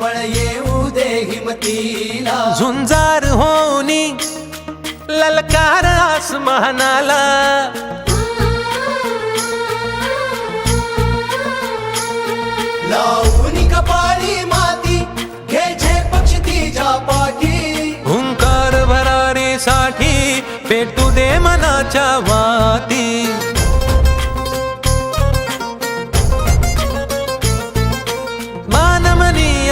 बळ येऊ दे हिमतीला. झुंजार होनी ललकार आसमानाला. लावून कपाळी माती घ्यायचे पक्ष तिच्या पाठी. हुंकार भरारीसाठी पेटू दे मनाच्या वाती.